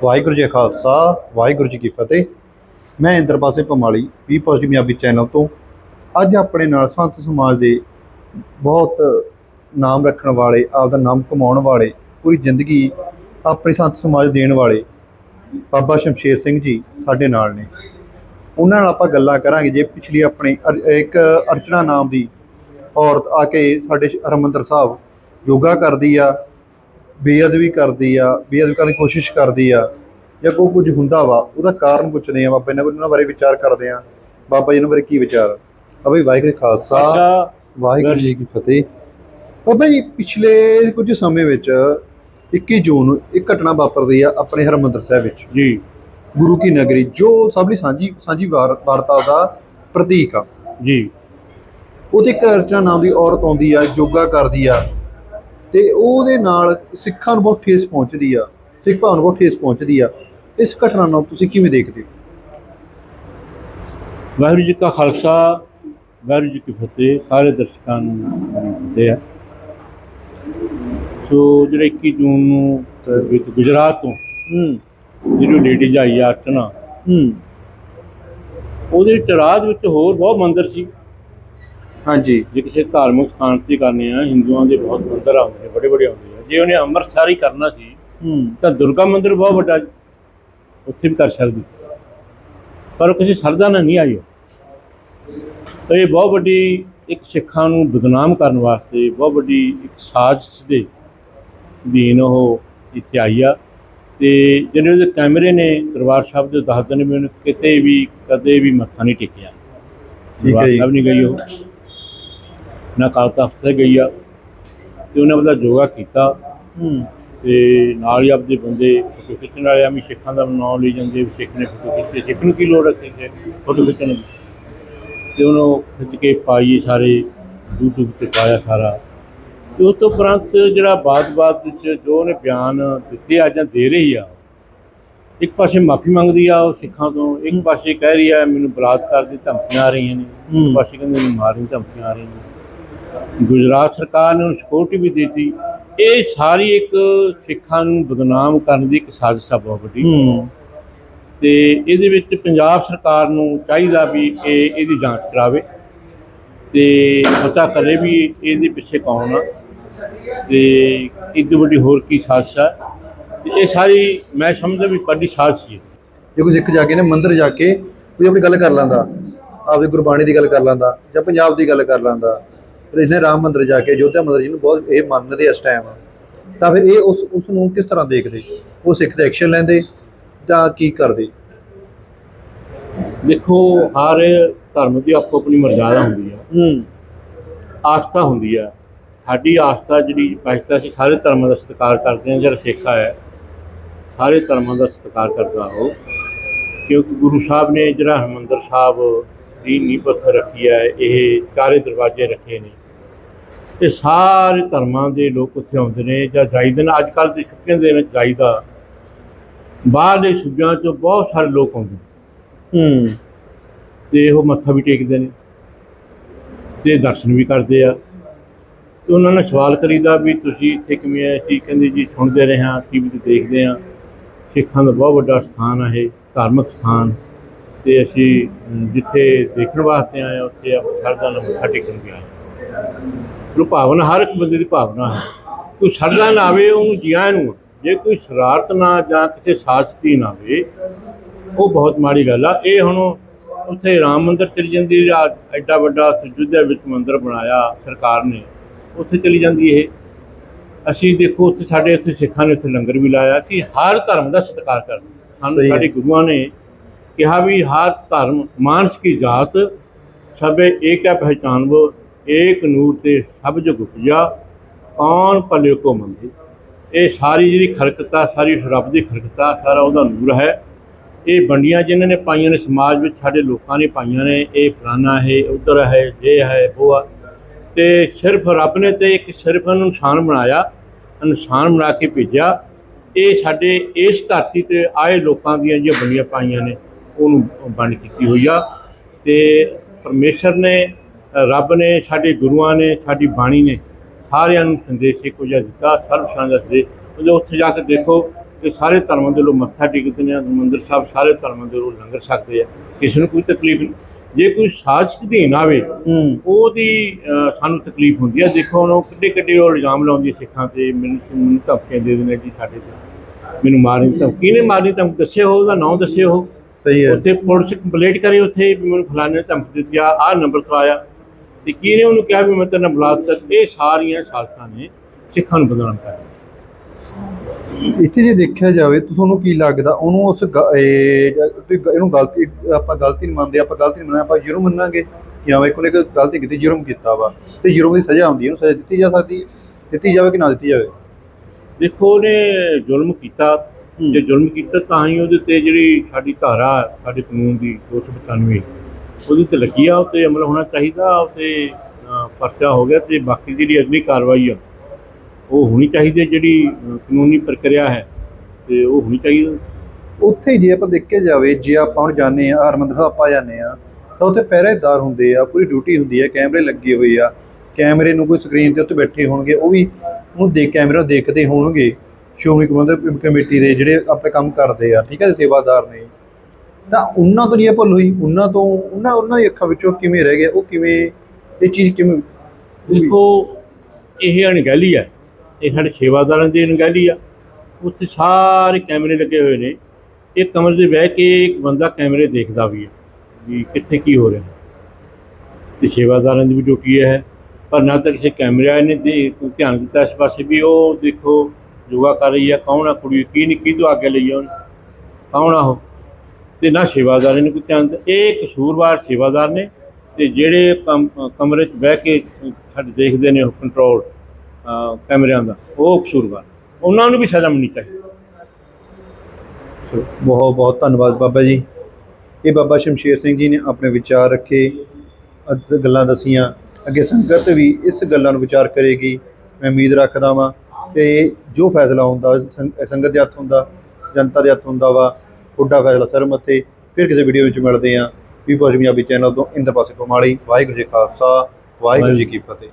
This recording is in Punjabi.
ਵਾਹਿਗੁਰੂ ਜੀ ਖਾਲਸਾ, ਵਾਹਿਗੁਰੂ ਜੀ ਕੀ ਫਤਿਹ। ਮੈਂ ਇੰਦਰਪਾਲ ਪਮਾਲੀ ਵੀ ਪੋਜ਼ਿਟਿਵ ਪੰਜਾਬੀ ਚੈਨਲ ਤੋਂ। ਅੱਜ ਆਪਣੇ ਨਾਲ ਸੰਤ ਸਮਾਜ ਦੇ ਬਹੁਤ ਨਾਮ ਰੱਖਣ ਵਾਲੇ, ਆਪਦਾ ਨਾਮ ਕਮਾਉਣ ਵਾਲੇ, ਪੂਰੀ ਜ਼ਿੰਦਗੀ ਆਪਣੇ ਸੰਤ ਸਮਾਜ ਦੇਣ ਵਾਲੇ ਬਾਬਾ ਸ਼ਮਸ਼ੇਰ ਸਿੰਘ ਜੀ ਸਾਡੇ ਨਾਲ ਨੇ। ਉਹਨਾਂ ਨਾਲ ਆਪਾਂ ਗੱਲਾਂ ਕਰਾਂਗੇ ਜੇ ਪਿਛਲੀ ਆਪਣੀ ਅਰ- ਇੱਕ ਅਰਚਨਾ ਨਾਮ ਦੀ ਔਰਤ ਆ ਕੇ ਸਾਡੇ ਹਰਿਮੰਦਰ ਸਾਹਿਬ ਯੋਗਾ ਕਰਦੀ ਆ ਬੇਅਦਬੀ ਕਰਦੀ ਆ ਬੇਅਦਬੀ ਕਰਨ ਦੀ ਕੋਸ਼ਿਸ਼ ਕਰਦੀ ਆ ਜਾਂ ਕੋਈ ਕੁਝ ਹੁੰਦਾ ਵਾ ਉਹਦਾ ਕਾਰਨ ਪੁੱਛਦੇ ਆ ਬਾਬਾ ਇਹਨਾਂ ਕੋਲ ਉਹਨਾਂ ਬਾਰੇ ਵਿਚਾਰ ਕਰਦੇ ਆ। ਬਾਬਾ ਜੀ ਇਹਨਾਂ ਬਾਰੇ ਕੀ ਵਿਚਾਰ? ਆ ਬਈ ਵਾਹਿਗੁਰੂ ਖਾਲਸਾ ਵਾਹਿਗੁਰੂ ਜੀ ਕੀ ਫਤਿਹ। ਬਾਬਾ ਜੀ ਪਿਛਲੇ ਕੁਝ ਸਮੇਂ ਵਿੱਚ 21 ਜੂਨ ਨੂੰ ਇੱਕ ਘਟਨਾ ਵਾਪਰਦੀ ਆ ਆਪਣੇ ਹਰਿਮੰਦਰ ਸਾਹਿਬ ਵਿੱਚ। ਜੀ। ਗੁਰੂ ਕੀ ਨਗਰੀ ਜੋ ਸਭ ਲਈ ਸਾਂਝੀ ਸਾਂਝੀ ਵਾਰ- ਵਾਰਤਾ ਦਾ ਪ੍ਰਤੀਕ ਆ। ਜੀ। ਉਹਦੇ ਇੱਕ ਅਰਚਨਾ ਨਾਮ ਦੀ ਔਰਤ ਆਉਂਦੀ ਆ ਯੋਗਾ ਕਰਦੀ ਆ। ਤੇ ਉਹਦੇ ਨਾਲ ਸਿੱਖਾਂ ਨੂੰ ਬਹੁਤ ਠੇਸ ਪਹੁੰਚਦੀ ਆ ਸਿੱਖ ਭਾਵ ਨੂੰ ਬਹੁਤ ਠੇਸ ਪਹੁੰਚਦੀ ਆ। ਇਸ ਘਟਨਾ ਨੂੰ ਤੁਸੀਂ ਕਿਵੇਂ ਦੇਖਦੇ ਹੋ? ਵਾਹਿਗੁਰੂ ਜੀ ਕਾ ਖਾਲਸਾ ਵਾਹਿਗੁਰੂ ਜੀ ਕੀ ਫਤਿਹ ਸਾਰੇ ਦਰਸ਼ਕਾਂ ਨੂੰ ਫਤਿਹ ਹੈ ਸੋ ਜਿਹੜੇ 21 ਜੂਨ ਨੂੰ ਗੁਜਰਾਤ ਤੋਂ ਹੂੰ। ਜਿਹੜੀ ਲੇਡੀਜ਼ ਆਈ ਆ ਅਰਚਨਾ ਹੂੰ। ਉਹਦੇ ਵਿੱਚ ਰਾਜ ਵਿੱਚ ਹੋਰ ਬਹੁਤ ਮੰਦਿਰ ਸੀ। ਹਾਂਜੀ। ਜੇ ਕਿਸੇ ਧਾਰਮਿਕ ਸਥਾਨ ਤੇ ਕਰਨੇ ਆ ਹਿੰਦੂਆਂ ਦੇ ਬਹੁਤ ਮੰਦਿਰ ਆਉਂਦੇ ਬੜੇ ਬੜੇ ਆਉਂਦੇ ਆ। ਜੇ ਉਹਨੇ ਅੰਮ੍ਰਿਤਸਰ ਹੀ ਕਰਨਾ ਸੀ ਤਾਂ ਦੁਰਗਾ ਮੰਦਿਰ ਬਹੁਤ ਵੱਡਾ। ਉੱਥੇ ਵੀ ਕਰ ਸਕਦੀ। ਪਰ ਉਹ ਕਿਸੇ ਸਰਦਾ ਨਾਲ ਨਹੀਂ ਆਈ। ਉਹ। ਤਾਂ ਇਹ ਬਹੁਤ ਵੱਡੀ ਇੱਕ ਸਿੱਖਾਂ ਨੂੰ ਬਦਨਾਮ ਕਰਨ ਵਾਸਤੇ ਬਹੁਤ ਵੱਡੀ ਇੱਕ ਸਾਜ਼ਿਸ਼ ਦੇ ਦੀਨ ਉਹ ਇੱਥੇ ਆਈ ਆ। ਤੇ ਜਿਹੜੇ ਉਹਦੇ ਕੈਮਰੇ ਨੇ ਦਰਬਾਰ ਸਾਹਿਬ ਦੇ ਦੱਸਦੇ ਨੇ ਵੀ ਉਹਨੇ ਕਿਤੇ ਵੀ ਕਦੇ ਵੀ ਮੱਥਾ ਨਹੀਂ ਟੇਕਿਆ। ਠੀਕ ਹੈ ਜੀ। ਸਾਹਿਬ ਨਹੀਂ ਗਈ ਉਹ। ਨਾ ਕਾਲ ਤਖਤ ਤੇ ਗਈ ਆ ਤੇ ਉਹਨੇ ਆਪਦਾ ਯੋਗਾ ਕੀਤਾ। ਹੂੰ। ਤੇ ਨਾਲ ਹੀ ਆਪਦੇ ਬੰਦੇ ਫੋਟੋ ਖਿੱਚਣ ਵਾਲੇ ਆ ਵੀ ਸਿੱਖਾਂ ਦਾ ਨਾਮ ਲਈ ਜਾਂਦੇ ਸਿੱਖ ਨੇ ਫੋਟੋ ਖਿੱਚੇ ਸਿੱਖ ਨੂੰ ਕੀ ਲੋੜ ਰੱਖੀ ਹੈ ਫੋਟੋ ਖਿੱਚਣ ਦੀ? ਤੇ ਉਹਨੂੰ ਖਿੱਚ ਕੇ ਪਾਈ ਸਾਰੇ YouTube ਤੇ ਪਾਇਆ ਸਾਰਾ। ਤੇ ਉਸ ਤੋਂ ਉਪਰੰਤ ਜਿਹੜਾ ਬਾਤ-ਬਾਤ ਵਿੱਚ ਜੋ ਉਹਨੇ ਬਿਆਨ ਦਿੱਤੇ ਆ ਜਾਂ ਦੇ ਰਹੀ ਆ ਇੱਕ ਪਾਸੇ ਮਾਫੀ ਮੰਗਦੀ ਆ ਉਹ ਸਿੱਖਾਂ ਤੋਂ ਇੱਕ ਪਾਸੇ ਕਹਿ ਰਹੀ ਆ ਮੈਨੂੰ ਬਲਾਤਕਾਰ ਦੀ ਧਮਕੀਆਂ ਆ ਰਹੀਆਂ ਨੇ। ਇੱਕ ਪਾਸੇ ਕਹਿੰਦੇ ਮੈਨੂੰ ਮਾਰਨ ਧਮਕੀਆਂ ਆ ਰਹੀਆਂ ਨੇ। ਗੁਜਰਾਤ ਸਰਕਾਰ ਨੇ ਉਹਨੂੰ ਸਿਕਿਉਰਿਟੀ ਵੀ ਦਿੱਤੀ। ਇਹ ਸਾਰੀ ਇੱਕ ਸਿੱਖਾਂ ਨੂੰ ਬਦਨਾਮ ਕਰਨ ਦੀ ਇੱਕ ਸਾਜ਼ਿਸ਼ ਆ ਬਹੁਤ ਵੱਡੀ। ਹੂੰ। ਤੇ ਇਹਦੇ ਵਿੱਚ ਪੰਜਾਬ ਸਰਕਾਰ ਨੂੰ ਚਾਹੀਦਾ ਵੀ ਇਹ ਇਹਦੀ ਜਾਂਚ ਕਰਾਵੇ। ਤੇ ਪਤਾ ਕਰੇ ਵੀ ਇਹਦੇ ਪਿੱਛੇ ਕੌਣ ਆ। ਤੇ ਇੱਡੀ ਵੱਡੀ ਹੋਰ ਕੀ ਸਾਜ਼ਿਸ਼ ਆ। ਇਹ ਸਾਰੀ ਮੈਂ ਸਮਝਦਾ ਵੀ ਵੱਡੀ ਸਾਜ਼ਿਸ਼ ਸੀ ਜੇ ਕੋਈ ਸਿੱਖ ਜਾ ਕੇ ਨੇ ਮੰਦਿਰ ਜਾ ਕੇ ਕੋਈ ਆਪਣੀ ਗੱਲ ਕਰ ਲੈਂਦਾ ਆਪਦੀ ਗੁਰਬਾਣੀ ਦੀ ਗੱਲ ਕਰ ਲੈਂਦਾ ਜਾਂ ਪੰਜਾਬ ਦੀ ਗੱਲ ਕਰ ਲੈਂਦਾ। ਪਰ ਇਹਨੇ ਰਾਮ ਮੰਦਿਰ ਜਾ ਕੇ ਅਯੋਧਿਆ ਮੰਦਿਰ ਜਿਹਨੂੰ ਬਹੁਤ ਇਹ ਮੰਨਦੇ ਇਸ ਟਾਈਮ ਤਾਂ ਫਿਰ ਇਹ ਉਸ ਉਸ ਨੂੰ ਕਿਸ ਤਰ੍ਹਾਂ ਦੇਖਦੇ? ਉਹ ਸਿੱਖ ਤੇ ਐਕਸ਼ਨ ਲੈਂਦੇ ਜਾਂ ਕੀ ਕਰਦੇ? ਦੇਖੋ ਹਰ ਧਰਮ ਦੀ ਆਪੋ ਆਪਣੀ ਮਰਜ਼ਾਦਾ ਹੁੰਦੀ ਆ। ਹੂੰ। ਆਸਥਾ ਹੁੰਦੀ ਆ। ਸਾਡੀ ਆਸਥਾ ਜਿਹੜੀ ਪਾਕਿਸਤਾਨ ਸੀ ਸਾਰੇ ਧਰਮਾਂ ਦਾ ਸਤਿਕਾਰ ਕਰਦੇ ਆ ਜਿਹੜਾ ਸਿੱਖ ਹੈ ਸਾਰੇ ਧਰਮਾਂ ਦਾ ਸਤਿਕਾਰ ਕਰਦਾ ਉਹ। ਕਿਉਂਕਿ ਗੁਰੂ ਸਾਹਿਬ ਨੇ ਜਿਹੜਾ ਹਰਿਮੰਦਰ ਸਾਹਿਬ ਦੀ ਨੀਂਹ ਪੱਥਰ ਰੱਖੀ ਹੈ ਇਹ ਚਾਰੇ ਦਰਵਾਜ਼ੇ ਰੱਖੇ ਨੇ। ਤੇ ਸਾਰੇ ਧਰਮਾਂ ਦੇ ਲੋਕ ਉੱਥੇ ਆਉਂਦੇ ਨੇ ਜਾਂ ਜਾਈਦੇ ਨੇ। ਅੱਜ ਕੱਲ੍ਹ ਦੀ ਛੁੱਟੀਆਂ ਦੇ ਵਿੱਚ ਜਾਈਦਾ। ਬਾਹਰਲੇ ਸੂਬਿਆਂ ਚੋਂ ਬਹੁਤ ਸਾਰੇ ਲੋਕ ਆਉਂਦੇ ਨੇ। ਹੂੰ। ਤੇ ਉਹ ਮੱਥਾ ਵੀ ਟੇਕਦੇ ਨੇ। ਤੇ ਦਰਸ਼ਨ ਵੀ ਕਰਦੇ ਆ। ਤੇ ਉਹਨਾਂ ਨਾਲ ਸਵਾਲ ਕਰੀਦਾ ਵੀ ਤੁਸੀਂ ਇੱਥੇ ਕਿਵੇਂ ਆਏ ਸੀ ਕਹਿੰਦੇ ਜੀ ਸੁਣਦੇ ਰਹੇ ਹਾਂ ਟੀਵੀ ਤੇ ਦੇਖਦੇ ਹਾਂ। ਸਿੱਖਾਂ ਦਾ ਬਹੁਤ ਵੱਡਾ ਸਥਾਨ ਹੈ ਇਹ ਧਾਰਮਿਕ ਸਥਾਨ। ਤੇ ਅਸੀਂ ਜਿੱਥੇ ਦੇਖਣ ਵਾਸਤੇ ਆਏ ਉੱਥੇ ਆਪ ਸਰਦਾ ਨਾਲ ਮੱਥਾ ਟੇਕਣ ਵੀ ਜੋ ਭਾਵਨਾ ਹਰ ਇੱਕ ਬੰਦੇ ਦੀ ਭਾਵਨਾ ਹੈ। ਕੋਈ ਸਰਦਾ ਨਾ ਆਵੇ ਉਹਨੂੰ ਜੀਆਂ ਨੂੰ ਜੇ ਕੋਈ ਸ਼ਰਾਰਤ ਨਾ ਜਾਂ ਕਿਸੇ ਸਾਜ਼ਤੀ ਨਾ ਆਵੇ ਉਹ ਬਹੁਤ ਮਾੜੀ ਗੱਲ ਆ। ਇਹ ਹੁਣ ਉੱਥੇ ਰਾਮ ਮੰਦਿਰ ਚਲੀ ਜਾਂਦੀ ਆ, ਐਡਾ ਵੱਡਾ ਅਯੁੱਧਿਆ ਵਿੱਚ ਮੰਦਿਰ ਬਣਾਇਆ ਸਰਕਾਰ ਨੇ। ਉੱਥੇ ਚਲੀ ਜਾਂਦੀ ਇਹ। ਅਸੀਂ ਦੇਖੋ ਉੱਥੇ ਸਾਡੇ ਇੱਥੇ ਸਿੱਖਾਂ ਨੇ ਉੱਥੇ ਲੰਗਰ ਵੀ ਲਾਇਆ ਕਿ ਹਰ ਧਰਮ ਦਾ ਸਤਿਕਾਰ ਕਰਦੇ ਸਾਨੂੰ ਸਹੀ ਹੈ। ਸਾਡੇ ਗੁਰੂਆਂ ਨੇ ਕਿਹਾ ਵੀ ਹਰ ਧਰਮ ਮਾਨਸ ਕੀ ਜਾਤ ਸਭੇ ਏਕ ਹੈ ਪਹਿਚਾਨਵੋ ਏਕ ਨੂਰ ਤੇ ਸਭ ਜਗ ਉਪਜਾ ਕੌਣ ਭਲੇ ਕੋ ਮੰਦੇ। ਇਹ ਸਾਰੀ ਜਿਹੜੀ ਖਲਕਤਾ ਸਾਰੀ ਰੱਬ ਦੀ ਖਲਕਤਾ ਸਾਰਾ ਉਹਦਾ ਨੂਰ ਹੈ। ਇਹ ਵੰਡੀਆਂ ਜਿਨ੍ਹਾਂ ਨੇ ਪਾਈਆਂ ਨੇ, ਸਮਾਜ ਵਿੱਚ ਸਾਡੇ ਲੋਕਾਂ ਨੇ ਪਾਈਆਂ ਨੇ, ਇਹ ਫਲਾਨਾ ਹੈ, ਉਧਰ ਹੈ ਇਹ ਹੈ, ਉਹ ਆ। ਤੇ ਸਿਰਫ ਰੱਬ ਨੇ ਤੇ ਇੱਕ ਸਿਰਫ ਇਹਨੂੰ ਇਨਸਾਨ ਬਣਾਇਆ, ਇਨਸਾਨ ਬਣਾ ਕੇ ਭੇਜਿਆ। ਇਹ ਸਾਡੇ ਇਸ ਧਰਤੀ ਤੇ ਆਏ ਲੋਕਾਂ ਦੀਆਂ ਜਿਹੜੀਆਂ ਵੰਡੀਆਂ ਪਾਈਆਂ ਨੇ, ਉਹਨੂੰ ਵੰਡ ਕੀਤੀ ਹੋਈ ਆ। ਤੇ ਪਰਮੇਸ਼ਰ ਨੇ ਰੱਬ ਨੇ ਸਾਡੇ ਗੁਰੂਆਂ ਨੇ ਸਾਡੀ ਬਾਣੀ ਨੇ ਸਾਰਿਆਂ ਨੂੰ ਸੰਦੇਸ਼ ਇੱਕੋ ਜਿਹਾ ਦਿੱਤਾ ਸਰਬ ਸੰਗਤ ਦੇ ਉਹਦੇ ਉੱਥੇ ਜਾ ਕੇ ਦੇਖੋ ਕਿ ਸਾਰੇ ਧਰਮਾਂ ਦੇ ਲੋਕ ਮੱਥਾ ਟੇਕਦੇ ਨੇ ਹਰਿਮੰਦਰ ਸਾਹਿਬ ਸਾਰੇ ਧਰਮਾਂ ਦੇ ਲੋਕ ਲੰਗਰ ਛਕਦੇ ਆ। ਕਿਸੇ ਨੂੰ ਕੋਈ ਤਕਲੀਫ ਨਹੀਂ। ਜੇ ਕੋਈ ਸਾਜ਼ਿਸ਼ ਦੇਣ ਆਵੇ ਹੂੰ। ਉਹਦੀ ਸਾਨੂੰ ਤਕਲੀਫ ਹੁੰਦੀ ਹੈ ਦੇਖੋ ਉਹ ਕਿੱਡੇ ਕਿੱਡੇ ਉਹ ਇਲਜ਼ਾਮ ਲਾਉਂਦੀ ਸਿੱਖਾਂ ਤੇ ਮੈਨੂੰ ਮੈਨੂੰ ਧਮਕੀਆਂ ਦੇ ਦਿੰਦੇ ਜੀ ਸਾਡੇ ਤੇ। ਮੈਨੂੰ ਮਾਰਨ ਧਮਕੀ ਨੇ ਮਾਰਨੀ ਧਮਕੀ? ਦੱਸਿਓ ਉਹਦਾ ਨਾਮ ਦੱਸਿਓ। ਸਹੀ ਹੈ। ਉੱਥੇ ਪੁਲਿਸ ਕੰਪਲੇਂਟ ਕਰੀ ਉੱਥੇ ਮੈਨੂੰ ਫਲਾਣੇ ਧਮਕੀ ਦਿੱਤੀ ਆ ਆਹ ਨੰਬਰ ਤੋਂ ਆਇਆ। ਤੇ ਕਿਹਨੇ ਉਹਨੂੰ ਕਿਹਾ ਵੀ ਮੈਂ ਤੇਰੇ ਨਾਲ ਬਲਾਤਕਾਰ ਇਹ ਸਾਰੀਆਂ ਸਾਜ਼ਿਸ਼ਾਂ ਨੇ ਸਿੱਖਾਂ ਨੂੰ ਬਦਨਾਮ ਕਰ ਇੱਥੇ ਜੇ ਦੇਖਿਆ ਜਾਵੇ ਤਾਂ ਤੁਹਾਨੂੰ ਕੀ ਲੱਗਦਾ? ਉਹਨੂੰ ਉਸ ਇਹਨੂੰ ਗਲਤੀ ਆਪਾਂ ਗਲਤੀ ਨਹੀਂ ਮੰਨਦੇ ਆਪਾਂ ਗਲਤੀ ਨਹੀਂ ਮੰਨਦੇ ਆਪਾਂ ਜੁਰਮ ਮੰਨਾਂਗੇ। ਕਿ ਹਾਂ ਵੇ ਕੋਈ ਗਲਤੀ ਕੀਤੀ ਜੁਰਮ ਕੀਤਾ ਵਾ। ਤੇ ਜੁਰਮ ਦੀ ਸਜ਼ਾ ਹੁੰਦੀ ਹੈ ਉਹਨੂੰ ਸਜ਼ਾ ਦਿੱਤੀ ਜਾ ਸਕਦੀ ਹੈ। ਦਿੱਤੀ ਜਾਵੇ ਕਿ ਨਾ ਦਿੱਤੀ ਜਾਵੇ? ਦੇਖੋ ਉਹਨੇ ਜ਼ੁਲਮ ਕੀਤਾ। ਜੇ ਜ਼ੁਲਮ ਕੀਤਾ ਤਾਂ ਹੀ ਉਹਦੇ ਤੇ ਜਿਹੜੀ ਸਾਡੀ ਧਾਰਾ ਸਾਡੇ ਕਾਨੂੰਨ ਦੀ 295 ਉਹਦੇ ਤੇ ਲੱਗੀ ਆ ਤੇ ਅਮਲ ਹੋਣਾ ਚਾਹੀਦਾ, ਉੱਤੇ ਪਰਚਾ ਹੋ ਗਿਆ ਤੇ ਬਾਕੀ ਜਿਹੜੀ ਅਗਲੀ ਕਾਰਵਾਈ ਆ, ਉਹ ਹੋਣੀ ਚਾਹੀਦੀ ਜਿਹੜੀ ਕਾਨੂੰਨੀ ਪ੍ਰਕਿਰਿਆ ਹੈ, ਤੇ ਉਹ ਹੋਣੀ ਚਾਹੀਦੀ ਉੱਥੇ ਜੇ ਆਪਾਂ ਦੇਖਿਆ ਜਾਵੇ, ਜੇ ਆਪਾਂ ਹੁਣ ਜਾਂਦੇ ਆ ਹਰਮੰਦਰ ਸਾਹਿਬ ਆਪਾਂ ਜਾਂਦੇ ਆ ਤਾਂ ਉੱਥੇ ਪਹਿਰੇਦਾਰ ਹੁੰਦੇ ਆ, ਪੂਰੀ ਡਿਊਟੀ ਹੁੰਦੀ ਆ ਕੈਮਰੇ ਲੱਗੇ ਹੋਏ ਆ, ਕੈਮਰੇ ਨੂੰ ਕੋਈ ਸਕਰੀਨ ਤੇ ਉੱਤੇ ਬੈਠੇ ਹੋਣਗੇ, ਉਹ ਵੀ ਉਹਨੂੰ ਦੇਖ, ਕੈਮਰੇ ਨੂੰ ਦੇਖਦੇ ਹੋਣਗੇ, ਸ਼੍ਰੋਮਣੀ ਪ੍ਰਬੰਧਕ ਕਮੇਟੀ ਦੇ ਜਿਹੜੇ ਆਪਣੇ ਕੰਮ ਕਰਦੇ ਆ, ਠੀਕ ਹੈ ਸੇਵਾਦਾਰ ਨੇ। ਤਾਂ ਉਹਨਾਂ ਤੋਂ ਨਹੀਂ ਇਹ ਭੁੱਲ ਹੋਈ, ਉਹਨਾਂ ਤੋਂ, ਉਹਨਾਂ ਉਹਨਾਂ ਦੀ ਅੱਖਾਂ ਵਿੱਚੋਂ ਕਿਵੇਂ ਰਹਿ ਗਿਆ, ਉਹ ਕਿਵੇਂ, ਇਹ ਚੀਜ਼ ਕਿਵੇਂ ਦੇਖੋ, ਇਹ ਅਣਗਹਿਲੀ ਹੈ। ਇਹ ਸਾਡੇ ਸੇਵਾਦਾਰਾਂ ਦੀ ਅਣਗਹਿਲੀ ਆ। ਉੱਥੇ ਸਾਰੇ ਕੈਮਰੇ ਲੱਗੇ ਹੋਏ ਨੇ। ਇਹ ਕਮਰੇ ਦੇ ਬਹਿ ਕੇ ਇੱਕ ਬੰਦਾ ਕੈਮਰੇ ਦੇਖਦਾ ਵੀ ਹੈ ਵੀ ਕਿੱਥੇ ਕੀ ਹੋ ਰਿਹਾ। ਤੇ ਸੇਵਾਦਾਰਾਂ ਦੀ ਵੀ ਡਿਊਟੀ ਇਹ ਹੈ। ਪਰ ਨਾ ਤਾਂ ਕਿਸੇ ਕੈਮਰੇ ਵਾਲੇ ਨੇ ਧਿਆਨ ਦਿੱਤਾ ਇਸ ਪਾਸੇ ਵੀ ਉਹ ਦੇਖੋ, ਯੋਗਾ ਕਰ ਰਹੀ ਹੈ। ਕੌਣ ਆ ਕੁੜੀ? ਕੀ ਨਹੀਂ, ਕੀ ਤੋਂ ਅੱਗੇ ਲਈ ਆ ਕੌਣ ਆ ਉਹ? ਤੇ ਨਾ ਸੇਵਾਦਾਰ ਨੇ ਕੋਈ ਧਿਆਨ ਦਿੱਤਾ। ਇਹ ਕਸੂਰਵਾਰ ਸੇਵਾਦਾਰ ਨੇ ਤੇ ਜਿਹੜੇ ਕਮ- ਕਮਰੇ 'ਚ ਬਹਿ ਕੇ ਸਾਡੇ ਦੇਖਦੇ ਨੇ ਉਹ ਕੰਟਰੋਲ ਕੈਮਰਿਆਂ ਦਾ, ਉਹ ਕਸੂਰਵਾਰ। ਉਹਨਾਂ ਨੂੰ ਵੀ ਸਜ਼ਾ ਮਿਲਣੀ ਚਾਹੀਦੀ। ਬਹੁਤ ਬਹੁਤ ਧੰਨਵਾਦ ਬਾਬਾ ਜੀ। ਇਹ ਬਾਬਾ ਸ਼ਮਸ਼ੇਰ ਸਿੰਘ ਜੀ ਨੇ ਆਪਣੇ ਵਿਚਾਰ ਰੱਖੇ ਅਤੇ ਗੱਲਾਂ ਦਸੀਆਂ। ਅੱਗੇ ਸੰਗਤ ਵੀ ਇਸ ਗੱਲਾਂ ਨੂੰ ਵਿਚਾਰ ਕਰੇਗੀ। ਮੈਂ ਉਮੀਦ ਰੱਖਦਾ ਵਾਂ ਤੇ ਜੋ ਫੈਸਲਾ ਹੁੰਦਾ, ਸੰਗ- ਸੰਗਤ ਦੇ ਹੱਥ ਹੁੰਦਾ, ਜਨਤਾ ਦੇ ਹੱਥ ਹੁੰਦਾ ਵਾ ਉੱਡਾ ਫੈਸਲਾ ਸਰ ਮੱਥੇ ਫਿਰ ਕਿਸੇ ਵੀਡੀਓ ਵਿੱਚ ਮਿਲਦੇ ਆਂ ਵੀ ਪੰਜਾਬੀ ਚੈਨਲ ਤੋਂ ਇੰਦਰ ਪਾਸੇ ਕਮਾਲੀ ਵਾਹਿਗੁਰੂ ਜੀ ਖਾਲਸਾ, ਵਾਹਿਗੁਰੂ ਜੀ ਕੀ ਫਤਿਹ।